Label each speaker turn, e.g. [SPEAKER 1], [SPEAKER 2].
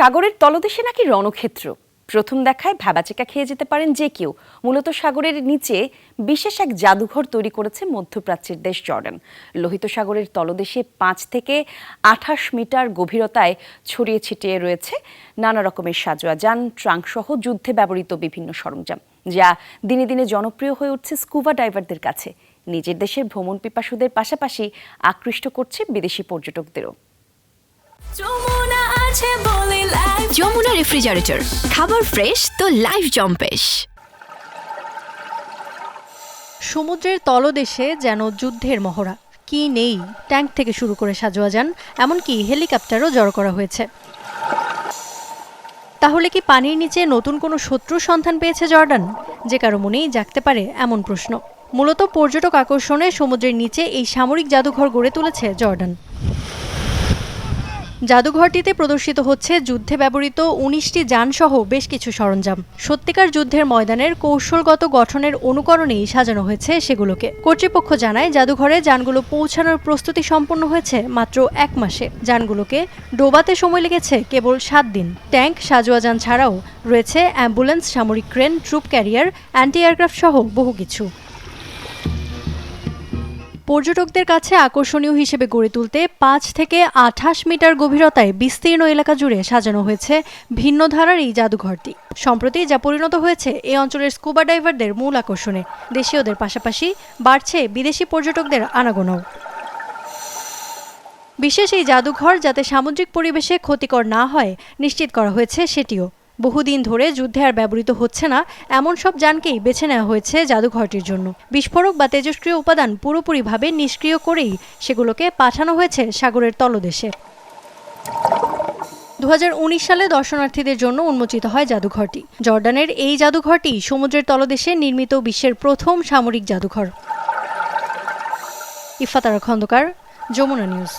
[SPEAKER 1] সাগরের তলদেশে নাকি রণক্ষেত্র? প্রথম দেখায় ভ্যাবাচেকা খেয়ে যেতে পারেন যে কেউ। মূলত সাগরের নিচে বিশেষ এক জাদুঘর তৈরি করেছে মধ্যপ্রাচ্যের দেশ জর্ডান। লোহিত সাগরের তলদেশে পাঁচ থেকে আঠাশ মিটার গভীরতায় ছড়িয়ে ছিটিয়ে রয়েছে নানা রকমের সাজোয়া যান ট্রাঙ্কসহ যুদ্ধে ব্যবহৃত বিভিন্ন সরঞ্জাম, যা দিনে দিনে জনপ্রিয় হয়ে উঠছে স্কুবা ডাইভারদের কাছে। নিজের দেশের ভ্রমণ পিপাসুদের পাশাপাশি আকৃষ্ট করছে বিদেশি পর্যটকদেরও।
[SPEAKER 2] যমুনা আছে বলে লাইফ
[SPEAKER 3] যমুনা রেফ্রিজারেটর খাবার ফ্রেশ তো লাইফ জম্পেশ
[SPEAKER 4] সমুদ্রের তলদেশে যেন যুদ্ধের মহড়া। কি নেই? ট্যাঙ্ক থেকে শুরু করে সাজোয়া যান এমনকি হেলিকপ্টারও জড়ো করা হয়েছে। তাহলে কি পানির নিচে নতুন কোনো শত্রুর সন্ধান পেয়েছে জর্ডান? যে কারও মনেই জাগতে পারে এমন প্রশ্ন। মূলত পর্যটক আকর্ষণে সমুদ্রের নিচে এই সামরিক জাদুঘর গড়ে তুলেছে জর্ডান। জাদুঘরটিতে প্রদর্শিত হচ্ছে যুদ্ধে ব্যবহৃত উনিশটি যানসহ বেশ কিছু সরঞ্জাম। সত্যিকার যুদ্ধের ময়দানের কৌশলগত গঠনের অনুকরণেই সাজানো হয়েছে সেগুলোকে। কর্তৃপক্ষ জানায়, জাদুঘরে যানগুলো পৌঁছানোর প্রস্তুতি সম্পন্ন হয়েছে মাত্র এক মাসে। যানগুলোকে ডোবাতে সময় লেগেছে কেবল সাত দিন। ট্যাঙ্ক সাজোয়া যান ছাড়াও রয়েছে অ্যাম্বুলেন্স, সামরিক crane, troop carrier anti aircraft সহ বহু কিছু। পর্যটকদের কাছে আকর্ষণীয় হিসেবে গড়ে তুলতে পাঁচ থেকে আঠাশ মিটার গভীরতায় বিস্তীর্ণ এলাকা জুড়ে সাজানো হয়েছে ভিন্ন ধারার এই জাদুঘরটি। সম্প্রতি যা পরিণত হয়েছে, এই অঞ্চলের স্কুবা ডাইভারদের মূল আকর্ষণে। দেশীয়দের পাশাপাশি বাড়ছে বিদেশি পর্যটকদের আনাগোনাও। বিশেষ এই জাদুঘর যাতে সামুদ্রিক পরিবেশে ক্ষতিকর না হয়, নিশ্চিত করা হয়েছে সেটিও। বহুদিন ধরে যুদ্ধে আর ব্যবহৃত হচ্ছে না, এমন সব যানকেই বেছে নেওয়া হয়েছে জাদুঘরটির জন্য। বিস্ফোরক বা তেজস্ক্রিয় উপাদান পুরোপুরিভাবে নিষ্ক্রিয় করেই সেগুলোকে পাঠানো হয়েছে সাগরের তলদেশে। দু হাজার উনিশ সালে দর্শনার্থীদের জন্য উন্মোচিত হয় জাদুঘরটি। জর্ডানের এই জাদুঘরটি সমুদ্রের তলদেশে নির্মিত বিশ্বের প্রথম সামরিক জাদুঘর। ইফাতারা খন্দকার যমুনা নিউজ।